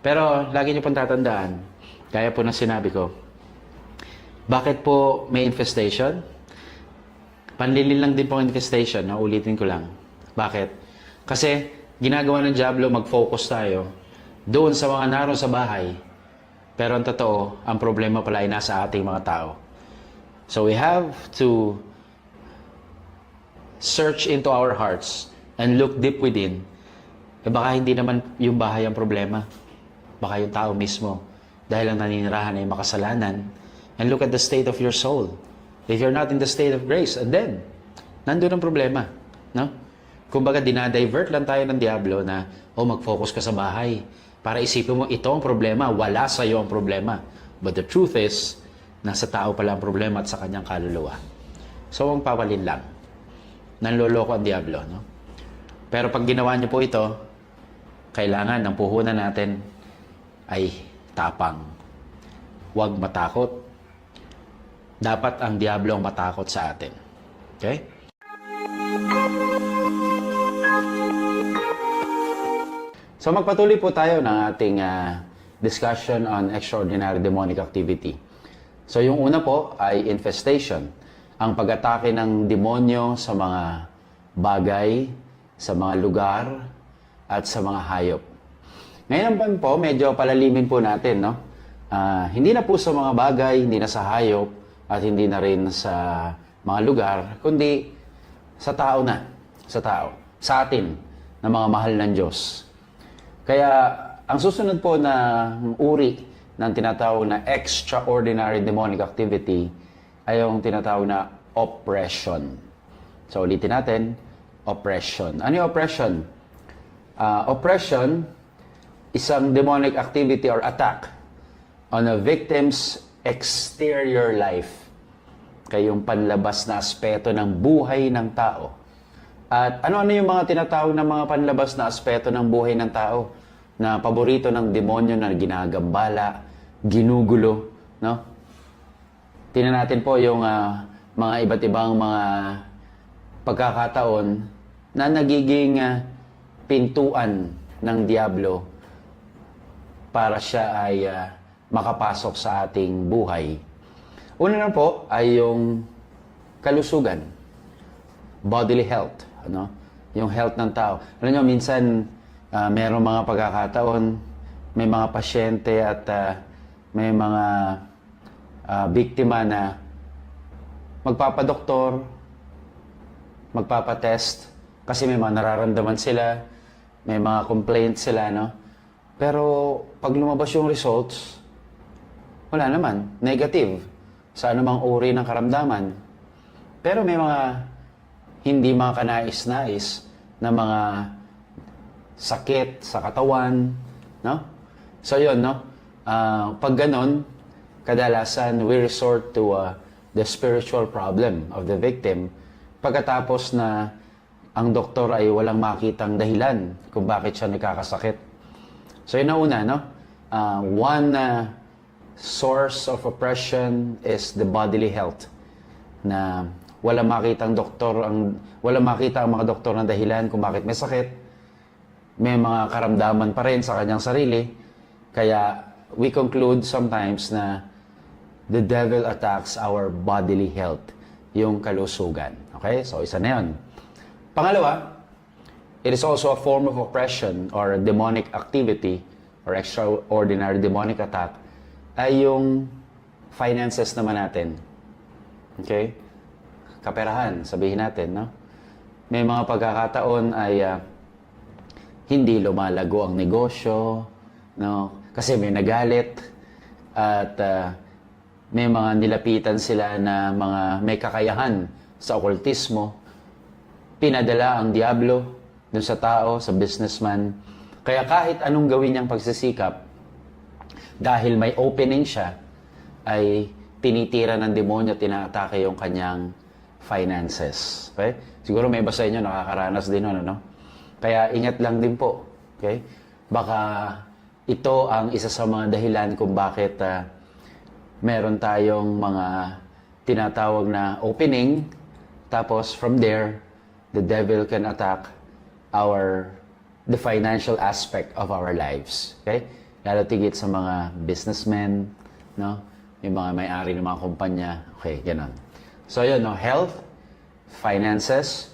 Pero lagi niyo pong tatandaan, kaya po na sinabi ko, bakit po may infestation? Panlilin lang din po ang infestation, no? ulitin ko lang. Bakit? Kasi ginagawa ng Diablo, mag-focus tayo doon sa mga naroon sa bahay. Pero ang totoo, ang problema pala ay nasa ating mga tao. So we have to search into our hearts and look deep within. Eh baka hindi naman yung bahay ang problema. Baka yung tao mismo. Dahil ang naninirahan ay makasalanan. And look at the state of your soul. If you're not in the state of grace, and then, nandun ang problema. No? Kumbaga, dinadivert lang tayo ng Diablo na, oh, mag-focus ka sa bahay. Para isipin mo, ito ang problema, wala sa iyo ang problema. But the truth is, nasa tao pala ang problema at sa kanyang kaluluwa. So, ang pawalin lang. Nanloloko ang Diablo. No? Pero pag ginawa niyo po ito, kailangan ng puhunan natin ay tapang. Huwag matakot. Dapat ang Diablo ang matakot sa atin. Okay? So magpatuloy po tayo ng ating ah, discussion on extraordinary demonic activity. So yung una po ay infestation, ang pag-atake ng demonyo sa mga bagay, sa mga lugar, at sa mga hayop. Ngayon naman po, medyo palalimin po natin, no? Ah, hindi na po sa mga bagay, hindi na sa hayop, at hindi na rin sa mga lugar, kundi sa tao na, sa tao, sa atin, na mga mahal ng Diyos. Kaya ang susunod po na uri ng tinatawag na extraordinary demonic activity ay yung tinatawag na oppression. So ulitin natin, oppression. Ano yung oppression? Ah, oppression, isang demonic activity or attack on a victim's exterior life. Kaya yung panlabas na aspeto ng buhay ng tao. At ano-ano yung mga tinatawag na mga panlabas na aspeto ng buhay ng tao na paborito ng demonyo na ginagambala, ginugulo, no? Tingnan natin po yung ah, mga iba't ibang mga pagkakataon na nagiging ah, pintuan ng Diablo para siya ay ah, makapasok sa ating buhay. Una na po ay yung kalusugan, bodily health, ano? Yung health ng tao. Alam nyo, minsan ah, merong mga pagkakataon, may mga pasyente at ah, may mga ah, biktima na magpapadoktor, magpapatest, kasi may mga nararamdaman sila, may mga complaints sila, no? Pero pag lumabas yung results, wala naman, negative sa anumang uri ng karamdaman. Pero may mga hindi mga kanais-nais na mga sakit sa katawan, no? So yun, no? Ah, pag ganon, kadalasan we resort to ah, the spiritual problem of the victim pagkatapos na ang doktor ay walang makitang dahilan kung bakit siya nagkakasakit. So yun na una, no? Ah, one ah, source of oppression is the bodily health na wala makitang doktor ang wala makita ang mga doktor ng dahilan kung bakit may sakit. May mga karamdaman pa rin sa kanyang sarili. Kaya we conclude sometimes na the devil attacks our bodily health yung kalusugan. Okay? So isa na yun pangalawa it is also a form of oppression or demonic activity or extraordinary demonic attack ay yung finances naman natin Okay? Kaperahan, sabihin natin, no? May mga pagkakataon ay ah, hindi lumalago ang negosyo, no? Kasi may nagalit at ah, may mga nilapitan sila na mga may kakayahan sa okultismo. Pinadala ang diablo dun sa tao, sa businessman. Kaya kahit anong gawin niyang pagsisikap, dahil may opening siya, ay tinitira ng demonyo, tinatake yung kanyang finances. Okay? Siguro may iba sa inyo nakakaranas din nun, ano? Kaya ingat lang din po. Okay? Baka ito ang isa sa mga dahilan kung bakit ah, meron tayong mga tinatawag na opening, tapos from there, the devil can attack our the financial aspect of our lives. Okay? Lalo tigit sa mga businessmen, no? Yung mga may-ari ng mga kumpanya. Okay, ganun. So, yun, no? Health, finances,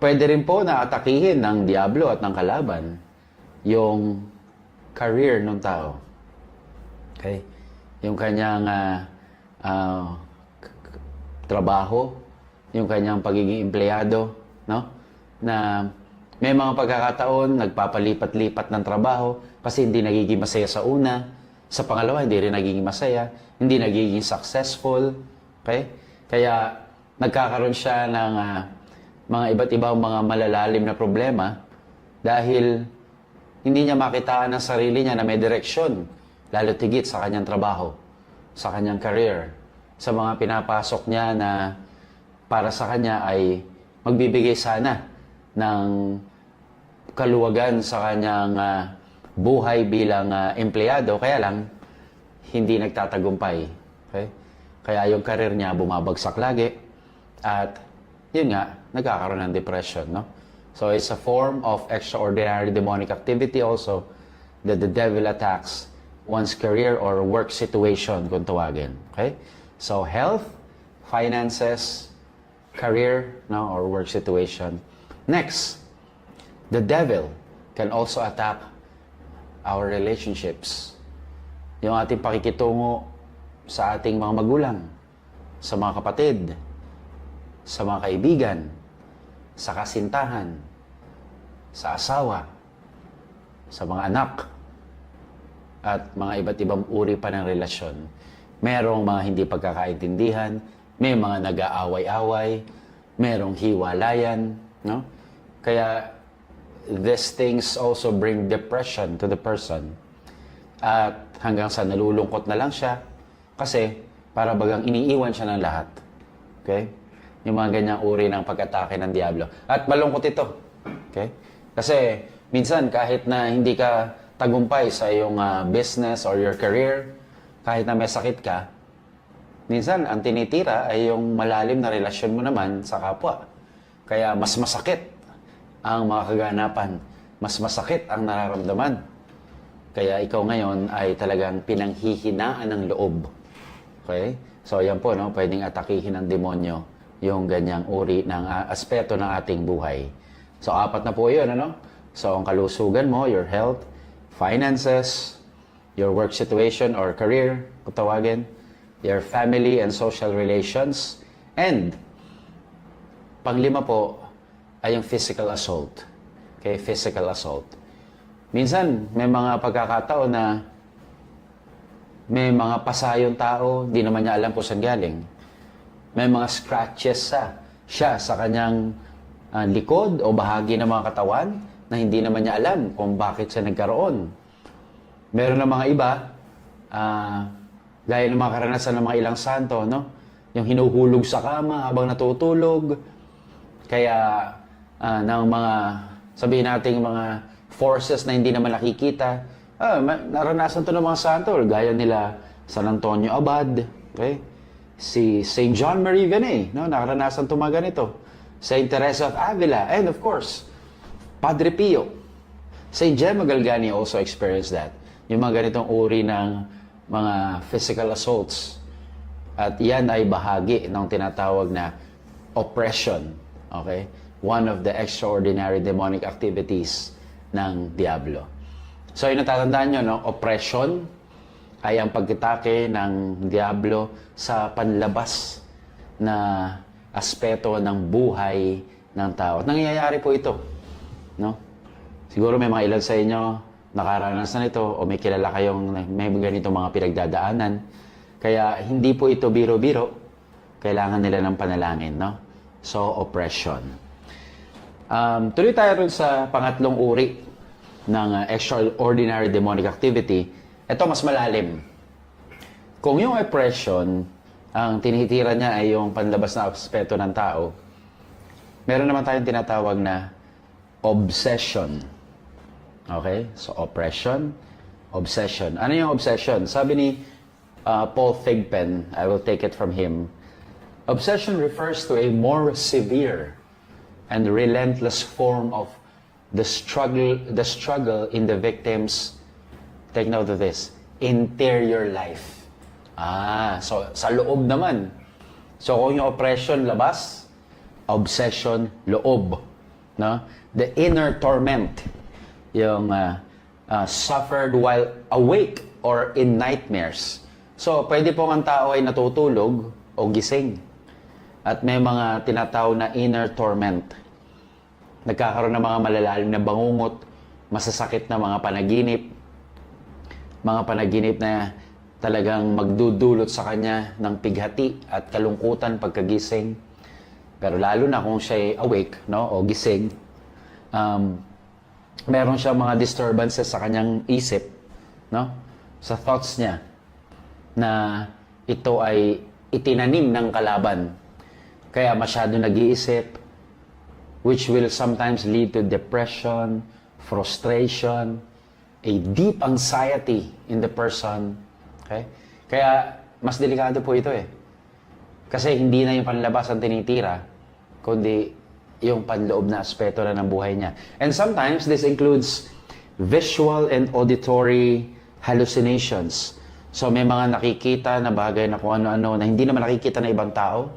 pwede rin po na atakihin ng Diablo at ng kalaban yung career ng tao. Okay? Yung kanyang k- k- trabaho, yung kanyang pagiging empleyado, no? Na may mga pagkakataon, nagpapalipat-lipat ng trabaho kasi hindi nagiging masaya sa una. Sa pangalawa, hindi rin nagiging masaya. Hindi nagiging successful. Okay? Kaya nagkakaroon siya ng ah, mga iba't ibang mga malalalim na problema dahil hindi niya makitaan ang sarili niya na may direksyon, lalo tigit sa kanyang trabaho, sa kanyang career, sa mga pinapasok niya na para sa kanya ay magbibigay sana ng kaluwagan sa kanyang ah, buhay bilang ah, empleyado, kaya lang hindi nagtatagumpay. Okay? Kaya yung career niya bumabagsak lagi at yun nga, nagkakaroon ng depression, no? So it's a form of extraordinary demonic activity also that the devil attacks one's career or work situation kung tawagin. Okay? So health, finances, career, no, or work situation. Next, the devil can also attack our relationships. Yung ating pakikitungo sa ating mga magulang, sa mga kapatid, sa mga kaibigan, sa kasintahan, sa asawa, sa mga anak, at mga iba't ibang uri pa ng relasyon. Merong mga hindi pagkakaintindihan, may mga nag-aaway-away, merong hiwalayan, no? Kaya these things also bring depression to the person. At hanggang sa nalulungkot na lang siya kasi para bagang iniiwan siya ng lahat. Okay? Yung mga ganyang uri ng pag-atake ng Diablo. At malungkot ito. Okay? Kasi minsan kahit na hindi ka tagumpay sa iyong ah, business or your career, kahit na may sakit ka, minsan ang tinitira ay yung malalim na relasyon mo naman sa kapwa. Kaya mas masakit ang mga kaganapan. Mas masakit ang nararamdaman. Kaya ikaw ngayon ay talagang pinanghihinaan ng loob. Okay? So, yan po, no? pwedeng atakihin ng demonyo yung ganyang uri ng aspeto ng ating buhay. So, apat na po yun, ano? So, ang kalusugan mo, your health, finances, your work situation or career, kung tawagin, your family and social relations, and panglima po ay yung physical assault. Okay, physical assault. Minsan, may mga pagkakataon na may mga pasayong tao, di naman niya alam kung saan galing. May mga scratches sa siya sa kanyang ah, likod o bahagi ng mga katawan na hindi naman niya alam kung bakit siya nagkaroon. Meron na mga iba, ah, gaya ng mga karanasan ng mga ilang santo, no? Yung hinuhulog sa kama habang natutulog. Kaya ah, ng mga, sabihin nating mga forces na hindi naman nakikita, ah, naranasan to ng mga santo, gaya nila San Antonio Abad, okay? si St. John Marie Vianney, no? naranasan to mga ganito. St. Teresa of Avila, and of course, Padre Pio. St. Gemma Galgani also experienced that. Yung mga ganitong uri ng mga physical assaults. At yan ay bahagi ng tinatawag na oppression. Okay? One of the extraordinary demonic activities ng Diablo. So, yung natatandaan nyo, no? oppression ay ang pagkitake ng Diablo sa panlabas na aspeto ng buhay ng tao. At nangyayari po ito. No? Siguro may mga ilan sa inyo nakaranas na ito o may kilala kayong may ganito mga pinagdadaanan. Kaya hindi po ito biro-biro. Kailangan nila ng panalangin. No? So, oppression. Um, tuloy tayo rin sa pangatlong uri ng uh, extraordinary demonic activity. Ito mas malalim. Kung yung oppression, ang tinitira niya ay yung panlabas na aspeto ng tao, meron naman tayong tinatawag na obsession. Okay? So, oppression, obsession. Ano yung obsession? Sabi ni uh, Paul Thigpen, I will take it from him, obsession refers to a more severe and relentless form of the struggle, the struggle in the victim's, take note of this, interior life. Ah, so sa loob naman. So kung yung oppression labas, obsession loob. No? The inner torment, yung uh, uh, suffered while awake or in nightmares. So, pwede po ang tao ay natutulog o gising. At may mga tinatawag na inner torment. Nagkakaroon ng mga malalalim na bangungot, masasakit na mga panaginip, mga panaginip na talagang magdudulot sa kanya ng pighati at kalungkutan pagkagising. Pero lalo na kung siya ay awake no, o gising, um, meron siya mga disturbances sa kanyang isip, no? sa thoughts niya, na ito ay itinanim ng kalaban. Kaya masyado nag-iisip, which will sometimes lead to depression, frustration, a deep anxiety in the person. Okay? Kaya mas delikado po ito eh. Kasi hindi na yung panlabas ang tinitira, kundi yung panloob na aspeto na ng buhay niya. And sometimes this includes visual and auditory hallucinations. So may mga nakikita na bagay na kung ano-ano na hindi naman nakikita na ibang tao.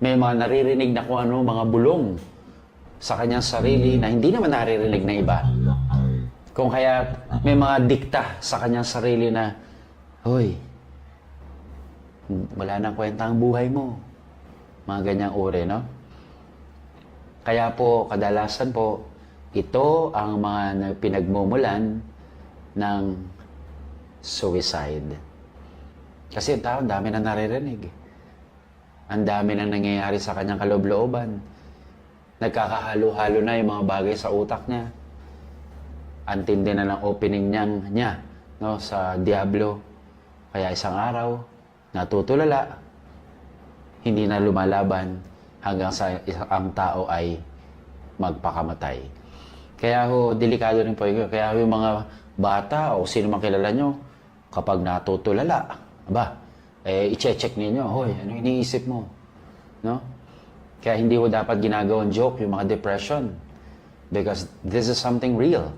May mga naririnig na kung ano, mga bulong sa kanyang sarili na hindi naman naririnig na iba. Kung kaya may mga dikta sa kanyang sarili na, Hoy, wala nang kwenta ang buhay mo. Mga ganyang uri, no? Kaya po, kadalasan po, ito ang mga na- pinagmumulan ng suicide. Kasi ang tao, ang dami na naririnig. Ang dami na nangyayari sa kanyang kaloob-looban. Nagkakahalo-halo na yung mga bagay sa utak niya. Antindi na ng opening niyang, niya no, sa Diablo. Kaya isang araw, natutulala, hindi na lumalaban hanggang sa ang tao ay magpakamatay. Kaya ho, delikado rin po yun. Kaya ho, yung mga bata o sino man kilala nyo, kapag natutulala, ba, eh, i-check ninyo, hoy, ano iniisip mo? No? Kaya hindi ho dapat ginagawang joke yung mga depression. Because this is something real.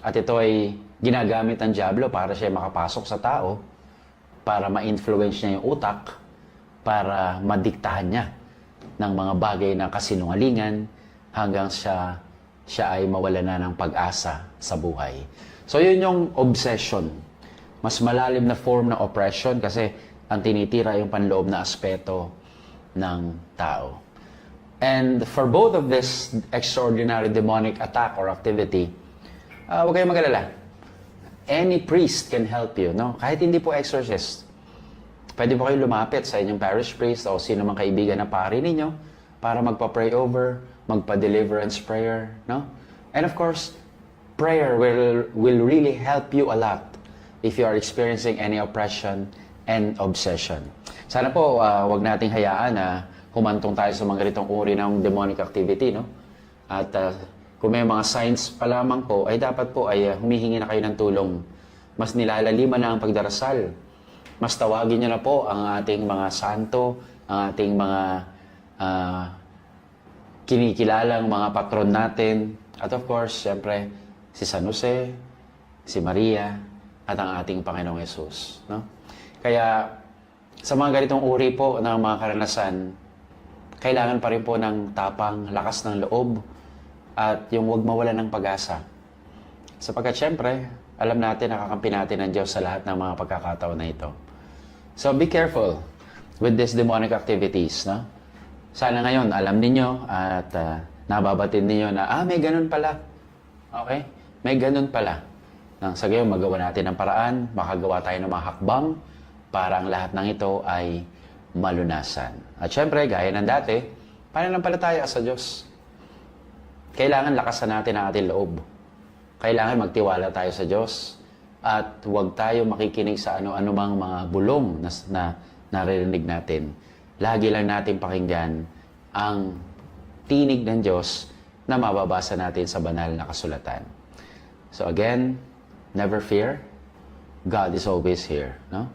At ito ay ginagamit ng Diablo para siya makapasok sa tao, para ma-influence niya yung utak, para madiktahan niya ng mga bagay na kasinungalingan hanggang siya, siya ay mawala na ng pag-asa sa buhay. So yun yung obsession. Mas malalim na form ng oppression kasi ang tinitira yung panloob na aspeto ng tao. And for both of this extraordinary demonic attack or activity, uh, huwag kayong magalala. Any priest can help you, no? Kahit hindi po exorcist. Pwede po kayo lumapit sa inyong parish priest o sino mang kaibigan na pari ninyo para magpa-pray over, magpa-deliverance prayer, no? And of course, prayer will, will really help you a lot if you are experiencing any oppression and obsession. Sana po, uh, wag nating hayaan na humantong tayo sa mga ganitong uri ng demonic activity, no? At uh, kung may mga signs pa lamang po, ay dapat po ay uh, humihingi na kayo ng tulong. Mas nilalaliman na ang pagdarasal. Mas tawagin niyo na po ang ating mga santo, ang ating mga uh, kinikilalang mga patron natin. At of course, siyempre, si San Jose, si Maria, at ang ating Panginoong Yesus. No? Kaya, sa mga ganitong uri po ng mga karanasan, kailangan pa rin po ng tapang, lakas ng loob, at yung huwag mawala ng pag-asa. Sapagkat syempre, alam natin, nakakampi natin ng Diyos sa lahat ng mga pagkakataon na ito. So be careful with these demonic activities. No? Sana ngayon, alam ninyo at uh, nababatid ninyo na, ah, may ganun pala. Okay? May ganun pala. Nang sa gayon, magawa natin ng paraan, makagawa tayo ng mga hakbang para ang lahat ng ito ay malunasan. At syempre, gaya ng dati, pananampalataya sa Diyos. Kailangan lakasan natin ang ating loob. Kailangan magtiwala tayo sa Diyos. At huwag tayo makikinig sa ano-ano mang mga bulong na, na naririnig natin. Lagi lang natin pakinggan ang tinig ng Diyos na mababasa natin sa banal na kasulatan. So again, never fear. God is always here. No?